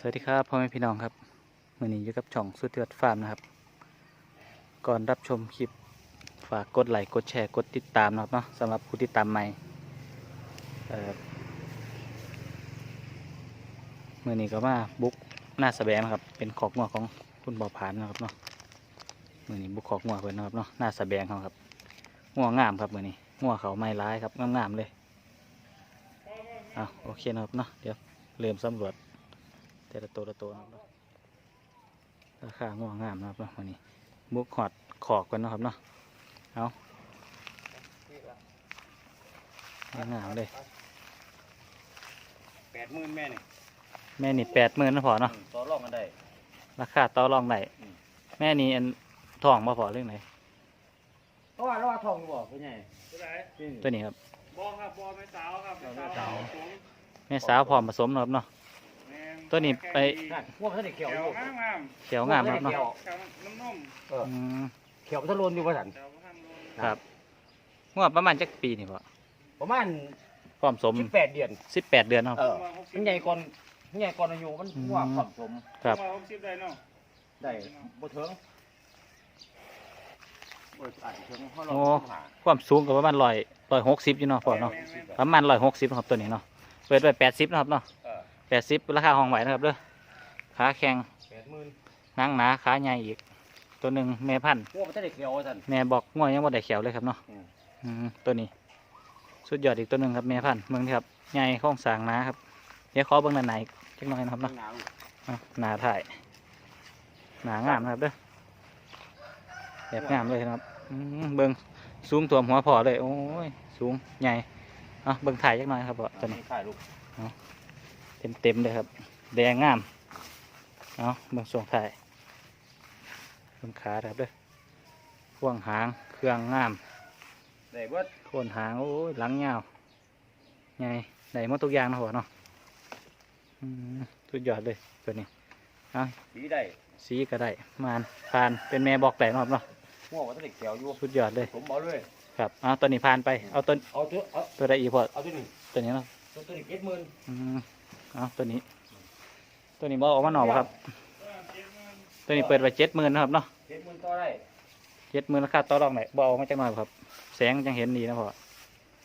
สวัสดีครับพ่อแม่พี่น้องครับมื่อนี้อยู่กับช่องสุดยอดฟาร์มนะครับ ก่อนรับชมคลิปฝากกดไลค์กดแชร์กดติดตามนะครับเนาะสำหรับผู้ติดตามใหม่เมื่อนี้ก็มาบุกหน้าสะแบงนะครับเป็นขอกงัวของคุณบ่อผานนะครับเนาะเมื่อนี้บุกขอกงัวเพิ่นนะครับเนาะหน้าสะแบงเขาครับงัวงามครับเมื่อนี้งัวเขาไม่ร้ายครับงามๆเลยเอาโอเคนะครับเนาะเดี๋ยวเริ่มสำรวจ แต่ละตัวละตัวนะครับเนาะราคาง่วงงามนะครับเนาะวันนี้บุกหอดขอกกันเนาะครับเนาะเอางามๆเลยแปดหมื่นแม่นี่แม่นี่แปดหมื่นนะพอเนาะต่อรองกันได้ราคาต่อรองได้อืมแม่นี่อันทองมาพอเรื่องไหนเพราะว่าเราว่าทองอยู่บ่เป็นไงผู้ใดตัวนี้ครับบอครับบอแม่สาวครับแม่สาวสูงแม่สาวพร้อมผสมเนาะครับเนาะแม่น ตัวนี้ไปนั่นพวกเขาได้เขียวเขีอยวยู่งามงามเขียวงามนะครับเนาะเขียวน้ำนมเอออืมเขียวทะลุนอยู่ว่าสันเขียวข้างนมครับงวดประมาณจักปีนี่พอประมาณพร้อมสมสิบแปดเดือนสิบแปดเดือนเนาะคเอรับอมันใหญ่ก่อนมันใหญ่ก่อนอายุมันอืม ว่าผสมครับว่าหกสิบได้เนาะได้บ่ถึงบ่อาจจะถึงเพราะเราโอ้ หาความสูงก็ประมาณร้อยร้อยหกสิบอยู่เนาะพอเนาะแม่นแม่นประมาณร้อยหกสิบครับตัวนี้เนาะเปิดไว้แปดสิบนาะครับเนาะเออ แปดสิบราคาห้องไหวนะครับเด้อขาแข็งแปดหมื่นหนังหนาขาใหญ่อีก ตัวหนึ่งแม่พันธุ์พวกมันจะได้เขียวว่าสัน แม่บอกง่วยยังบ่ได้เขียวเลยครับเนาะอืม อืมตัวนี้ สุดยอดอีกตัวหนึ่งครับแม่พันธุ์เมืองนี่ครับใหญ่โค้องสร้างหนาครับเดี๋ยวขอเบิ่งหน้าไหนอีกจักหน่อยนะครับเนาะ หนาวเอาหนาถ่ายหนางามนะครับเด้อแบบงามเลยนะครับอืมเบิ่งสูงตัวหัวพอเลย โอ้ย สูงใหญ่เอาเบิ่งถ่ายจักหน่อยครับพ่อตัวนี้ถ่ายรูป เต็มเต็มๆเลยครับ แดงงามเอาเบิ่งส่งถ่ายเบิ่งขาครับเด้อพ่วงหางเครื่องงามได้เบิดโคนหางโอ้ยหลังยาวใหญ่ได้หมดทุกอย่างนะหัวเนาะอืมสุดยอดเลยตัวนี้สีได้สีก็ได้มานพานเป็นแม่บอกแปลกเนาะครับเนาะพวกมันจะได้เขียวอยู่สุดยอดเลยผมเอาเลยครับเอาตัวนี้พานไปเอาตัวเอาตัวเอาตัวใดอีกพอเอาตัวนี้ตัวนี้เนาะตัวตัวนี้เจ็ดหมื่นอืม เอาตัวนี้ ตัวนี้บอออกมาหน่อยบ่ครับ ตัวนี้เปิดไว้เจ็ดหมื่นนะครับเนาะเจ็ดหมื่นต่อได้เจ็ดหมื่นราคาต่อรองไหนบอออกมาจากหน่อยบ่ครับ แสงยังเห็นดีนะพ่อ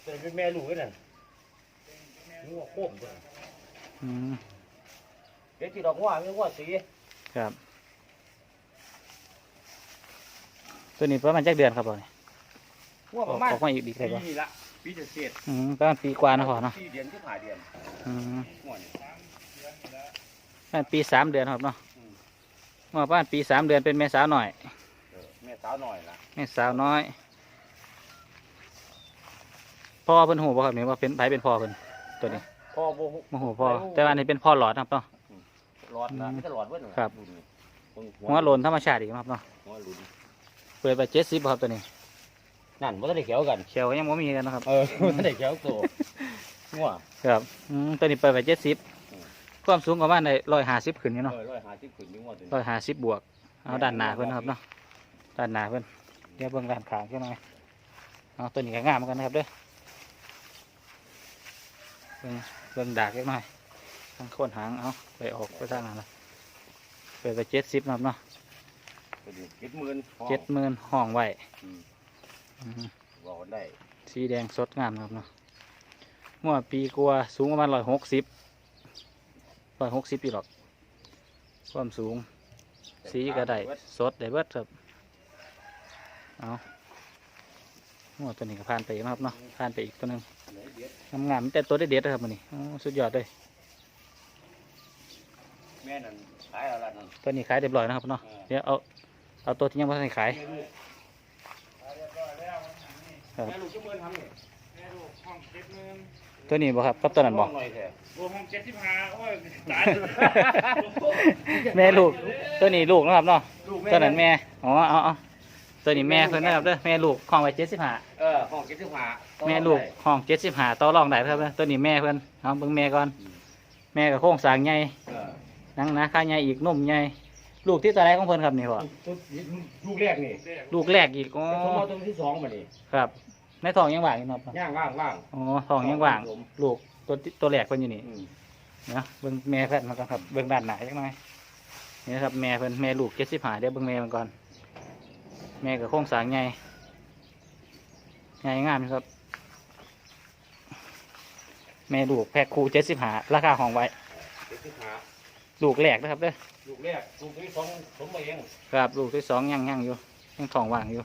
แต่เป็นแม่ลูกด้วยนั่นงัวโคมด้วยอืมเด็กที่ดอกงัวมีงัวสีครับ ตัวนี้ประมาณจักเดือนครับพ่อนี่งัวอปอกระมาณออกมาอีกดีเลยปีบ่นี่ละ ปีจะเศษอืมประมาณปีกว่านะพ่อเนาะสี่เดือนที่ผ่าเดือนอืมงัวนี่ประมาณปีสามเดือนครับเนาะอืมว่าประมาณปีสามเดือนเป็นแม่สาวหน่อย เออแม่สาวหน่อยละแม่สาวน้อย พ่อเพิ่นหูบ่ครับนี่ว่าเป็นไผเป็นพ่อเพิ่นตัวนี้พ่อโบโมโหพ่อ แต่ว่านี่เป็นพ่อหลอดนะครับเนาะ หลอดนะอืมไม่ใช่หลอดเว้นครับรุ่นนี้หัวโลนธรรมชาติอีกนะครับเนาะ หัวหลุนเปิดไปเจ็ดสิบครับตัวนี้ นั่นมันจะได้เขียวกัน เขียวก็ยังไม่มีกันนะครับ เออมันจะได้เขียวตัวงัวครับอืมตัวนี้เปิดไปเจ็ดสิบอืมความสูงประมาณในร้อยห้าสิบขึ้นอยู่เนาะเออร้อยหาที่ขึ้นนี่งัวตัวร้อนี้ยห้าสิบบวก เอาด้านหน้าเพิ่นนะครับเนาะ ด้านหน้าเพิ่นเดี๋ยวเบิ่งด้านข้างใช่ไหมเอาตัวนี้ก็งามเหมือนกันนะครับเด้อเบิ่งเบิ่งดากเล็กน้อยทางโคนหางเอาไปออกไปทางนั้นละเปิดไปเจ็ดสิบนะครับเนาะตัวนี้เจ็ดหมื่นเจ็ดหมื่นห้องไว้อืมอืม บอกกันได้สีแดงสดงามนะครับเนาะเมื่อปีกว่าสูงประมาณร้อยหกสิบร้อยหกสิบปีหรอก ความสูง สีก็ได้สดได้เบิดครับ เอาหัวตัวนี้ก็ผ่านไปอีกนะครับเนาะผ่านไปอีกตัวหนึงงามๆแต่ตัวได้เด็ดๆนะครับมันนี่สุดยอดเลยแม่นั่นขายอะไรนั่นตัวนี้ขายเรียบร้อยนะครับเนาะเดี๋ยวเอาเอาตัวที่ยังไม่ทันได้ขาย ครับ แม่ลูกจะเมื่อทำนี่แม่ลูกห้องเจ็ดหมื่นตัวนี้บ่ครับกับตัวนั้นบ่หน่อยแท้รวมห้องเจ็ดสิบห้าโอ้ยตายแม่ลูก ตัวนี้ลูกนะครับเนาะลูกตัวนั้นแม่อ๋อเอาเอาตัวนี้แม่เพิ่นนะครับเด้อแม่ลูกห้องไว้เจ็ดสิบห้าเออห้องเจ็ดสิบห้าแม่ลูกห้องเจ็ดสิบห้าต่อรองได้ครับเด้อตัวนี้แม่เพิ่นเอาเบิ่งแม่ก่อน แม่กับโค้งสร้างใหญ่เออ หนังหนาขาใหญ่อีกนุ่มใหญ่ ลูกที่ตัวแรกของเพิ่นครับนี่พ่อตัวลูกแรกนี่ลูกแรกอีกอ๋อสมมติตัวที่สองมานี่ครับ ในท้องยังว่างอยู่เนาะพ่อย่างว่างว่างอ๋อท้องยังว่าง ลูกตัวที่ตัวแรกเพิ่นอยู่นี่อืมเนาะเบิ่งแม่เพิ่นมาก่อนครับเบิ่งด้านหน้าจักหน่อยนี่นะครับแม่เพิ่นแม่ลูกเจ็ดสิบห้าเดี๋ยวเบิ่งแม่มันก่อน แม่กับโครงสร้างใหญ่ใหญ่งามอยู่ครับ แม่ลูกแพ็คคูเจ็ดสิบห้าราคาห้องไว้เจ็ดสิบห้าลูกแรกนะครับเด้อ ลูกแรกลูกที่สองผมมาเองครับลูกที่สองยังยังอยู่ยังท้องว่างอยู่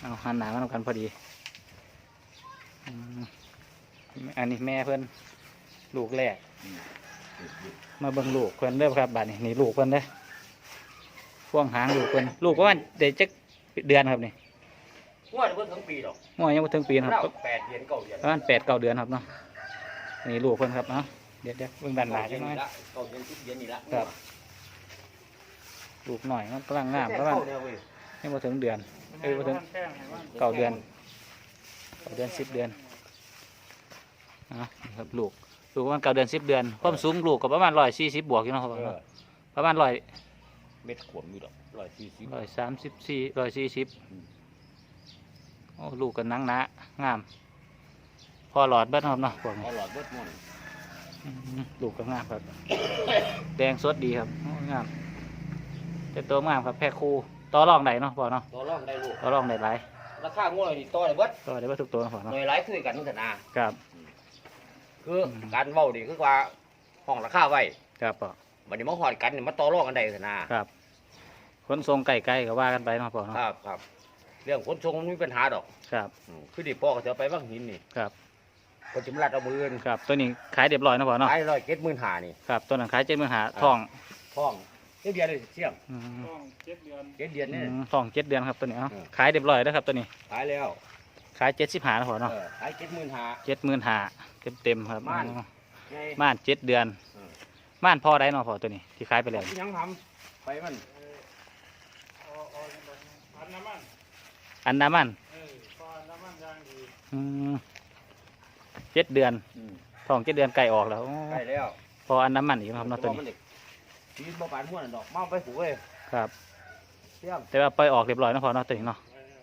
เอาหันหน้ามาทำกันพอดีอืมอันนี้แม่เพิ่นลูกแรก มาเบิ่งลูกเพิ่นเด้อครับบัดนี้นี่ลูกเพิ่นเด้อพ่วงหางลูกเพิ่นลูกประมาณเด็กจักเดือนครับนี่งวดเพิ่งถึงปีหรอกงอยังบ่ถึงปีนะคเรารับแปดเดือนเก้าเดือนประมาณแปดเก้าเดือนครับเนาะนี่ลูกเพิ่นครับเนาะ เดี๋ยวเดี๋ยวเบิ่งด้านหลังจังหน่อยเก้าเดือนสิบเดือนนี่ละครับลูกหน่อยมันกำลังงามแค่ประมาณเข้าเนี่ยเว้ยยังบ่ถึงเดือนเอ้ยบ่ถึงแป้งให้มันเก้าเดือนเก้าเดือนสิบเดือนอะนี่ครับลูกลูกประมาณเก้าเดือนสิบเดือนความสูงลูกก็ประมาณร้อยสี่สิบบวกอยู่เนาะครับเออประมาณร้อยเม็ดขวมอยู่ดอกร้อยสี่สิบร้อยสามสิบสี่ร้อยสี่สิบโอ้ลูกกันนังหนางาม พอหลอดเบิ้ครับเนาะพวกนี้เอาหลอดเบิดม่วนอืม ลูกก็งามครับ แดงสดดีครับโอ้งามแต่ตัวงามครับแพ้คู่ต่อรองได้เนาะพอเนาะต่อรองได้ลูกต่อรองได้หลายราคางวดนี่ต่อได้เบิดต่อได้เบ่ทุกตัวเนาะพอหเนาะน่วยหลายคือกันนู่นแต่นาครับ คือการเว้านี่คือว่าห้องราคาไว้ครับพอบัดนี้มาฮอดกันนี่มาต่อรองกันได้แต่นาครับขนส่งไก่ไก่ก็ว่ากันไปเนาะพอเนาะครับครับเรื่องขนส่งมันมีปัญหาดอก ครับอืมคือดิพ่อก็จะเอาไปบางหินนี่ ครับ ก็จะมาลัดเอามืออื่นครับตัวนี้ขายเรียบร้อยเนาะพอเนาะขายร้อยเจ็ดหมื่นหานี่ครับตัวนั้นขายเจ็ดหมื่นหาทองท้องเจ็ดเดือนเลยเสี่ยงอืมต้องเจ็ดเดือนเจ็ดเดือนอืนี่มทองเจ็ดเดือนครับตัวนี้เอ้าอืม ขายเรียบร้อยแล้วครับตัวนี้ขายแล้วขายเจ็ดสิบหานะพอเนาะเออขายเจ็ดหมื่นหา เจ็ดหมื่นหาเต็มเต็มๆครับม่านอ๋อไง ม่านเจ็ดเดือนอืม ม่านพอได้เนาะพอตัวนี้ที่ขายไปแล้วยังทำไปมันเอาเอาอันน้ำมันอันดามันเออพออันน้ำมันยางดีอืม เจ็ดเดือนอืมทองเจ็ดเดือนไก่ออกแล้วอ๋อใกล้แล้วพออันน้ำมันอีกนะครับเนาะตัวมันี้เด็กชีวิตบ่ปานหัวนั่นดอกมาเอาไปผูกเลยครับเสี่ยงแต่ว่าไปออกเรียบร้อยเนาะพอเนาะตัวนี้เนาะไว้เนี่ย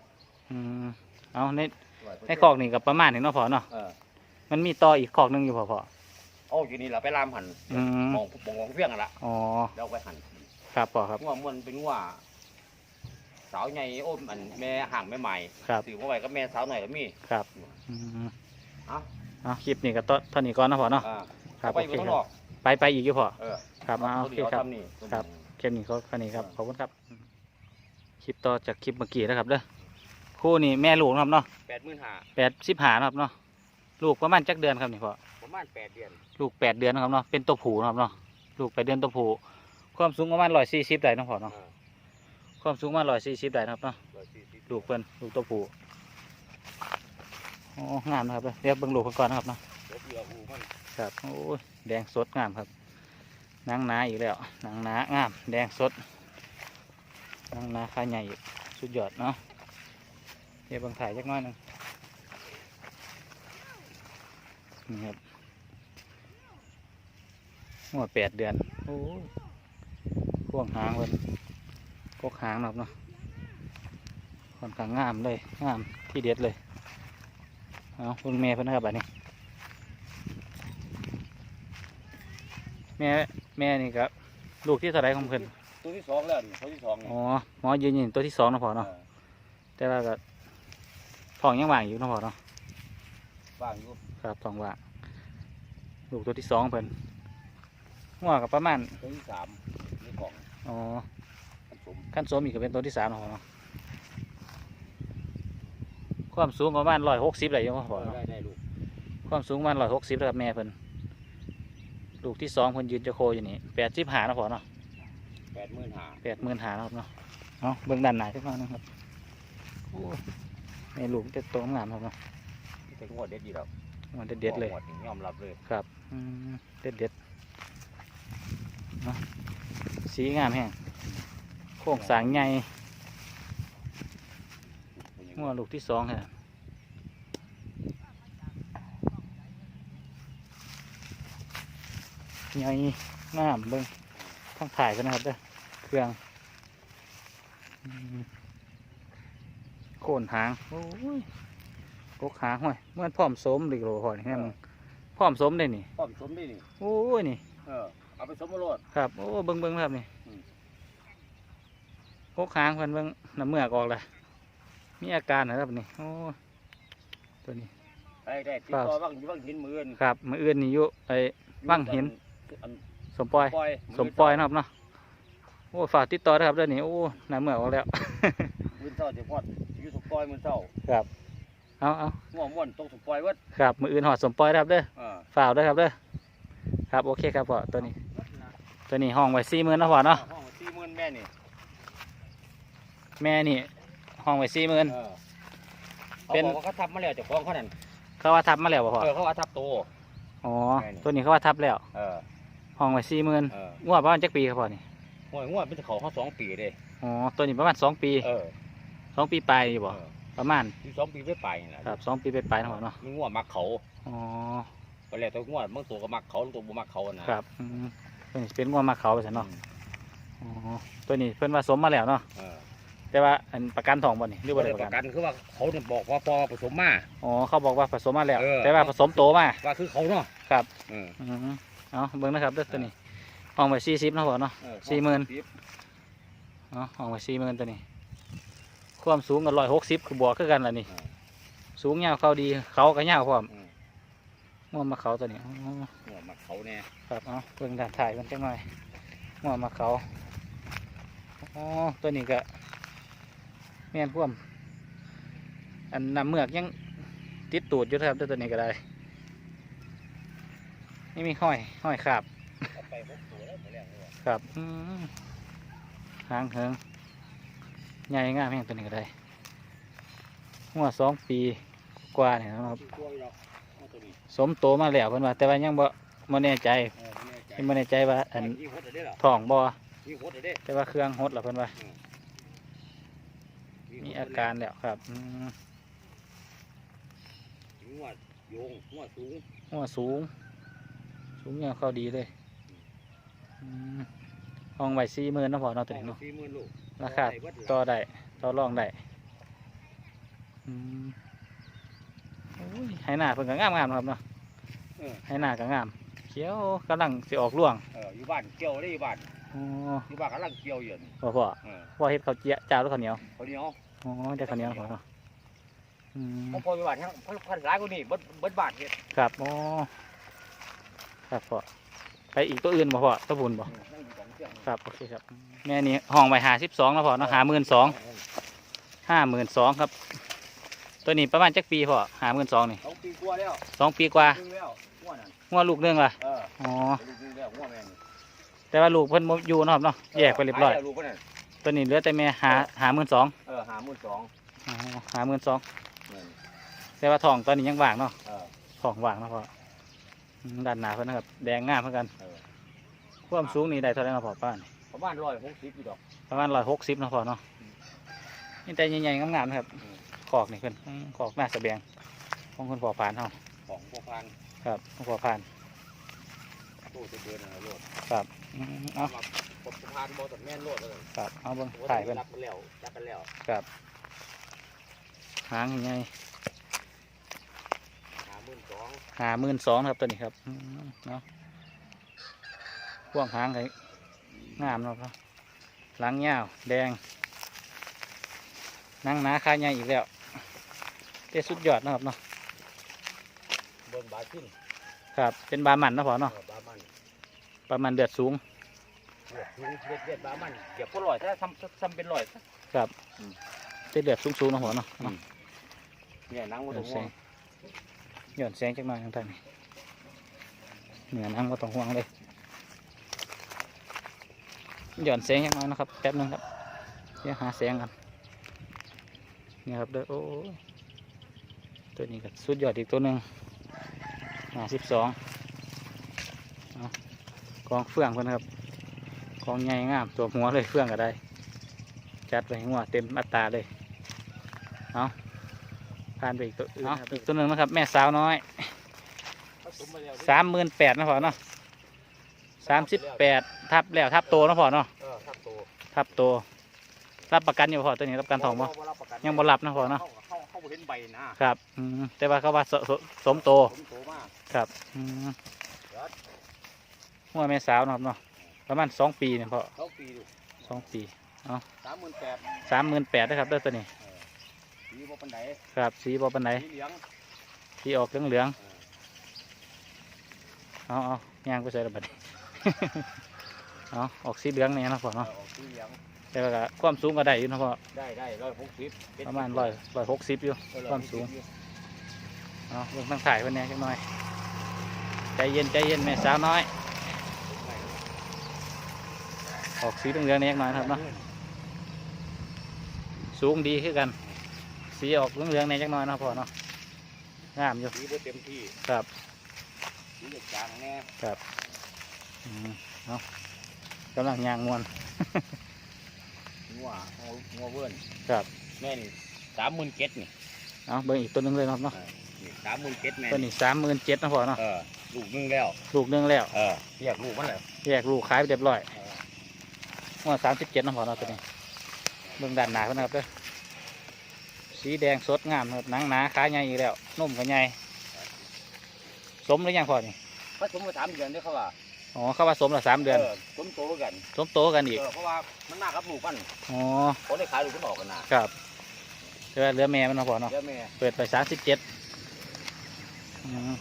อืมเอาในร้อยเปร์ในเซ็นต์คอกนี่กับประมาณนี้เนาะพอเนาะเออมันมีต่ออีกคอกหนึงอยู่พอพอเอาอยู่นี่เราไปลามหันอืมมองมองของเฟี้ยงกันละอ๋อเราไปหันครับพอครับงัวมันเป็นงัวสาวใหญ่โอ้มอันแม่ห่างแม่ใหม่ครับถือว่าไว้ก็แม่สาวหน่อยก็มีครับอืมเอา เอาคลิปนี้ก็ต้นเท่านี้ก่อนเนาะพอเนาะ อ่าครับเอาไปโออยู่เคข้างคนรัอบกไปไปอีกอยู่พอเออครับเอาโอเคครับ ทำนี่ครับ คลิปนี้เขาแค่นี้ครับ ขอบคุณครับ คลิปต่อจากคลิปเมื่อกี้นะครับเด้อคู่นี้แม่ลูกนะครับเนาะแปดหมื่นห้าแปดสิบหานะครับเนาะ ลูกประมาณจักเดือนครับนี่พ่อ ประมาณแปดเดือน ลูกแปดเดือนนะครับเนาะ เป็นตัวผูนะครับเนาะ ลูกแปดเดือนตัวผู ความสูงประมาณร้อยสี่สิบได้เนาะพ่อเนาะอ่าความสูงประมาณร้อยสี่สิบได้นะครับเนาะร้อยสี่สิบลูกเพิ่นลูกตัวผู โอ้งามนะครับเรียกเบิ่งลูกเพิ่นก่อนนะครับเนาะครับโอ้ยแดงสดงามครับนังนาอีกแล้วนังนางาม แดงสดนังนาขาใหญ่สุดยอดเนาะเดี๋ยวเบังถ่ายจักหน้อยหนึงนี่ครับหัวแปดเดือนโอ้ยพ่วงหางเพิ่นพวกหางนะครับเนาะค่อนข้างงามเลยงามที่เด็ดเลย เอาเบิ่งแม่เพิ่นนะครับอันนี้ แม่แม่นี่ครับลูกที่เท่าไรของเพิ่นตัวที่สองแล้วนี่ตัวที่สองนี่อ๋อหมอยืนยันตัวที่สองเนาะพอเนาะเออแต่ว่าก็ท้องยังว่างอยู่เนาะพอเนาะว่างอยู่ครับท้องว่างลูกตัวที่สองเพิ่นหัวกับประมาณตัวที่สามนี่ของอ๋อผสมขั้นสมอีกก็เป็นตัวที่สามเนาะพอเนาะ ความสูงประมาณร้อยหกสิบได้ยังพอเนาะได้ได้ลูกความสูงประมาณร้อยหกสิบแล้วครับแม่เพิ่นลูกที่สองเพิ่นยืนจะโคอยู่นี่แปดสิบหาเนาะพอเนาะแปดหมื่นห้าแปดหมื่นหาครับเนาะเอาเบื้องด้านหน้าจักหน่อยนะครับโอ้ในลูกจะโตงามครับเนาะเป็นงวดเด็ดดีแล้วมันเด็ดๆเลยงวดนี่ยอมรับเลยครับอืมเด็ดเด็ดๆเนาะสีงามแห้งโค้งสร้างใหญ่ หัวลูกที่สองฮะใหญ่งามเบิ้งทั้งถ่ายกันนะครับเด้อเครื่องอืมโคนหางโอ้ยกกหางห้อยเหมื่อนพร้อมโสมดีกว่าพอนี่แห้งพพร้อมสมได้นี่พร้อมสมนี่นี่โอ้ยนี่เออเอาไปสมโรดครับโอ้เบิ้งเบิ้งครับนี่อืมพกหางเพิ่นเบิ้งน้ำเมือกออกเลย มีอาการนะครับนี่โอ้ตัวนี้ได้ได้ติดต่อบ้างอยู่บ้างหินมืออื่นครับมืออื่นนี่อยู่ไอ้ว่างหินอันสมปล่อย ปล่อยสมปล่อยนะครับเนาะโอ้ฝากติดต่อนะครับเด้อนี่โอ้น้ำเมือกออกแล้ว มือเศร้าเดี๋ยวพอดอยู่สมปล่อยมือเศร้าครับเอาเอาง่วงม่วนตกสมปล่อยเวัดครับมืออื่นหอดสมปล่อยนะครับเด้อเออฝ่ากด้วยครับเด้อครับโอเคครับพ่อตัวนี้ ตัวนี้ห้องไว้สี่หมื่นนะพ่อเนาะห้องสี่หมื่นแม่นี่แม่นี่ ห้องไว้สี่หมื่น เออเป็เป็นนเขาทับมาแล้วเจากของเขานั่นเขาว่าทับมาแล้วบ่พ่อเออเขาว่าทับโตอ๋อแม่นี่ ตัวนี้เขาว่าทับแล้ว เออห้องไว้สี่หมื่นเอองวดประมาณจักปีครับพ่อนี่ง่วงง่วงเป็นเขาเขาสองปีเลยอ๋อตัวนี้ประมาณสองปีเออสองปีปลายอยู่บ่เออประมาณอยู่สองปีไม่ไปนี่แหละครับสองปีไปปลายๆนะพ่อเนาะมันง่วงมักเขาอ๋อไปแล้วตัวง่วงบางตัวก็มักเขาบางตัวบ่มักเขานะ ครับอืมตัวนี้เป็นงวดมาเขาไปซะเนาะอ๋อตัวนี้เพิ่นว่าสมมาแล้วเนาะ เออ แต่ว่าอันประกันทองบ่นี่หรือบ่บ่ได้ได้ปประระกักันนคือว่าเขาเนี่ยบอกว่าพอผสมมา อ๋อเขาบอกว่าผสมมาแล้ว เออ แต่ว่าผสมโตมา ว่าคือเขาเนาะครับ เอออืมเอาเบิ่งนะครับเด้อตัวนี้ห้องไว้สี่สิบนาะพ่อเนาะเออสี่หมื่นเนาะห้องไว้สี่หมื่นตัวนี้ ความสูงกันร้อยหกสิบคือบวกคือกันล่ะนี่ สูงยาวเขาดีเขาก็ยาวพร้อมอืมงวมาเขาตัวนี้อ๋อง่วงมักเขาแน่ครับเอาเบิ่งด้านถ่ายกันจังหน่อยงวมาเขาอ๋อตัวนี้ก็ แม่นพ่วมอันนำเมือกยังติดตูดอยู่นะครับตัวนี้ก็ได้นี่มีห้อยห้อยขาบเอาไปหกตัวแล้วหมดแล้วเนี่ยครับอืมหางเหิงใหญ่งามแห่งตัวนี้ก็ได้หัวสองปีกว่าเนี่ยนะครับกลัวอยู่หรอกเอาตัวนี้สมโตมาแล้วเพิ่นว่า แต่ว่ายังบ่บ่แน่ใจเออไม่แน่ใจยังบ่แน่ใจว่าอันยิงหดได้เหรอท้องบ่ยิงหดได้แต่ว่าเครื่องหดแล้วเพิ่นว่ายิงหด มีอาการแล้วครับอืมงวดโยงงวดสูงหัวสูง สูงยาวเข้าดีเลยอืมห้องไว้40,000เนาะพอเนาะตัวนี้เนาะ สี่หมื่นลูกราคาได้เบิดต่อได้ต่อรองได้อืมโอ้ยให้หน้าเพิ่นก็งามๆนะครับเนาะเออให้หน้าก็งาม เขียวกำลังสิออกร่วง เอออยู่บ้านเกี่ยวได้อยู่บ้าน อ๋ออยู่บ้านกำลังเกี่ยวอยู่นี่พ่อพ่อเออพ่อเฮ็ดข้าวเจี๊ยะจ้าหรือข้าวเหนียวคนนี้เอาอ๋อได้ข้าวเหนียวนะพ่อเนาะอืมพอพออยู่บ้านทั้งพันพันหลายกว่านี้เบิดเบิดบ้านเฮ็ดครับอ๋อครับพ่อไปอีกตัวอื่นบ่พ่อตัวบุญบ่นั่งอยู่สองเชือกครับโอเคครับแม่นี่ห้องไว้ห้าสิบสองนะพ่อเนาะห้าหมื่นสองห้าหมื่นสองครับ ตัวนี้ประมาณจักปีพ่อห้าหมื่นสองนี่สองปีกว่าแล้วสองปีกว่าครึ่งแล้วงวดนั่นงัวลูกหนึงล่ะเอออ๋อลูกนึงแล้วงวดแม่นี่ แต่ว่าลูกเพิ่นบ่อยู่เนาะครับเนาะแยกไปเรียบร้อยขแล้วลูกเพิ่นนั่นตัวนี้เหลือแต่แม่หาหาหมื่นสองเออหาหมื่นสองอ๋อหาหมื่นสองเงินแต่ว่าทองตอนนี้ยังว่างเนาะเออ ทองว่างเนาะพ่ออืมด้านหน้าเพิ่นนะครับแดงงามเหมือนกันเออ ความสูงนี่ได้เท่าไหร่เนาะพ่อป้านประมาณร้อยหกสิบอยู่ดอก ประมาณร้อยหกสิบนาะพ่อเนาะนี่แต่ใหญ่ๆงามๆนะครับอืม ขอกนี่เพิ่นอืมขอกหน้าสะแบงของคุณพ่อพานเฮาของพวกพันครับของพ่อพานโตจะเกินอะไรโลดครับ อืมเอามาพวกพันบ่ตัดแม่นโลดเลยครับเอาเบิ่งถ่ายเพิ่นรับกันแล้วรับกันแล้วครับหางใหญ่หาหมื่นสองหาหมื่นสองครับตัวนี้ครับอืมเนาะพ่วงหางไงงามเนาะครับหลังยาวแดงหนังหนาคาใหญ่อีกแล้วเตสุดยอดเนาะครับเนาะเบิ่งบาทขึ้นครับเป็นบามันเนาะพอเนาะ เออบามัน ประมาณเดือดสูงเลือดสูงเลือดเลือดบามันเก็บก็ลอยถ้าซ้ำซ้ำเป็นลอยครับอืมเป็นเดือดสูงสูงๆเนาะพอเนาะอืมเนี่ยหนังมันหย่ต้ออนงแสห่วงงหย่อนแสงจักหน่อยทางท่านนี่เหนือน้ำก็ต้องห่วงเลยหย่อนแสงจักหน่อยนะครับแป๊บนึงครับเดี๋ยวหาแสงกันนี่ครับเด้อโอ้ยตัวนี้ก็สุดยอดอีกตัวหนึ่งหาสิบสอง กองเฟื่องเพิ่นครับกองใหญ่งามตัวหัวเลยเฟื่องก็ได้ จัดไปหัวเต็มอัตราเลยเอาผ่านไปอีกตัวอื่นครับอีกตัวหนึ่งนะครับ แม่สาวน้อยผสมมาแล้วสามหมื่นแปดนะพอเนาะสามสิบแปดทับแล้วทับโตนะพอเนาะเออทับโตทับโตรับประกันอยู่พอตัวนี้รับประกันทองบ่บ่รับประกันยังบ่รับนะพ่อเนาะเข้าเข้าเข้าบ่เห็นใบนะครับอืมแต่ว่าเขาว่าสสสมโตผมโตมากครับอืมเดี๋ยว หัวแม่สาวเนาะครับเนาะประมาณสองปีเนี่ยพอเขาปีดูสองปีสามหมื่นแปดสามหมื่นแปดนะครับเด้อตัวนี้สีบ่ปันไดครับสีบอปันไหนสีเหลืองสีออกเหลืองเหลืองๆเอาเอาย่างไปใส่ระเบิดเอาออกสีเหลืองเนี่ยนาะพ่อเออเนาะออกสีเหลืองแต่ว่าก็ความสูงก็ได้อยู่เนาะพ่อได้ได้ร้อยหกสิบประมาณร้อยร้อยหกสิบอยู่เออความสูงเอาลงตั้งถ่ายเพิ่นแหน่จักหน่อยใจเย็นใจเย็นแม่สาวน้อย ออกสีเหลืองๆเนี่ยจักหน่อยนะครับเนาะสูงดีคือกัน สีออกเหลืองๆเนี่ยจักหน่อยเนาะพ่อเนาะงามอยู่สีบ่เต็มที่ครับสีเหลืองจางแน่อืมเอากำลังยางมวนงัวงัวงัวเวิร์นครับแม่นี่สามหมื่นเจ็ดนี่เอาเบิ่งอีกตัวหนึงเลยเนาะครับเนาะสามหมื่นเจ็ดแม่ตัวนี้สามหมื่นเจ็ดนาะพ่อเนาะเออลูกหนึงแล้ว ลูกหนึงแล้วเออเรียกลูกมันแล้วแยกลูกขายไปเรียบร้อยเออ ว่าสามสิบเจ็ดนาะพ่อเนาะตัวนี้เบิ่งด้านหนาเพิ่นนะครับเด้อสีแดงสดงามครับหนังหนาขาใหญ่อีกแล้วนุ่มกับใหญ่สมหรือยังพ่อนี่ผสมมาสามเดือนเด้อเขาว่าอ๋อเข้าว่าสมละสามเดือนสมโตกันสมโตกันอีกเออเพราะว่ามันน่ากับลูกมันอ๋อเขาได้ขายลูกมันออกกันนะครับแต่ว่าเหลือแม่มันเนาะพ่อเนาะเดี๋ยวแม่เปิดไปสามสิบเจ็ด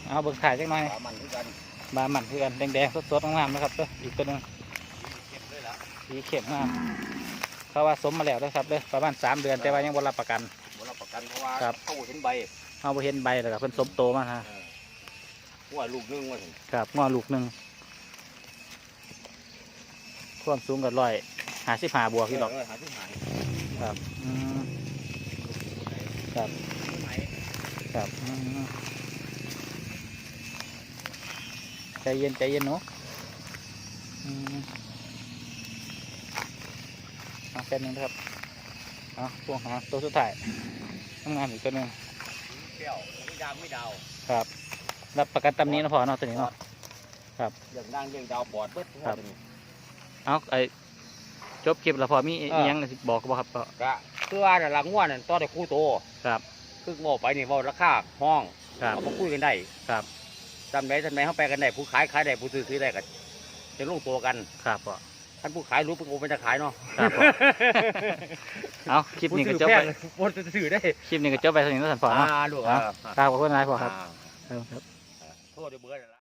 เอาเบิ่งถ่ายจักหน่อยปลามันคือกันบามันคือกันแดงๆสดๆงามๆนะครับเด้ออีกตัวหนึงเก็บเลยล่ะ สีเข้มงามเขาว่าสมมาแล้วนะครับเด้อประมาณสามเดือนแต่ว่ายังบ่รับประกัน บ่รับประกันเพราะว่าครับ เขาเห็นใบเอาไปเห็นใบแล้วก็เพิ่นสมโตมาฮะเออว่าลูกหนึงว่าถึงครับงอลูกหนึ่งความสูงกับร้อยหาสิบหาบวกพี่หรอกเออหาที่หายครับอืมครับไหนครับอืมใจเย็นใจเย็นเนาะอืมเอาแค่นี้นะครับเอาพวกหาตัวสุดท้ายทำงานอีกตัวหนึ่งเปรี้ยวไม่ดาวไม่ดาวครับ รับประกันตำนี้นะพอเนาะตัวนี้เนาะอย่างดังอย่างดาวปอดเบิดครับเอาไอจบคลิปแล้วพอมีอิหยังสิบอกบ่ครับพ่อก็คือว่าน่ะหลังง่วนนั่นต่อได้คู่โตครับ คือโง่ไปนี่เว่าราคาห้องครับเอามาคุยกันได้ครับจำได้จำได้เขาไปกันได้ผู้ขายขายได้ผู้ซื้อซื้อได้กันจะลงตัวกันครับพ่อ ท่านผู้ขายรู้ผู้โง่เป็นจะขายเนาะครับผมเอาคลิปนี้ก็ผู้จบซื้อไปแพงผู้ซื้อได้คลิปนี้ก็จบไปเท่านี้แล้วสันพอเนาะอ่าลูกอ่าอ่าครับขอบคุณนายพ่อครับอ่าครับ โทษเดี๋ยวเบื่อแล้วล่ะ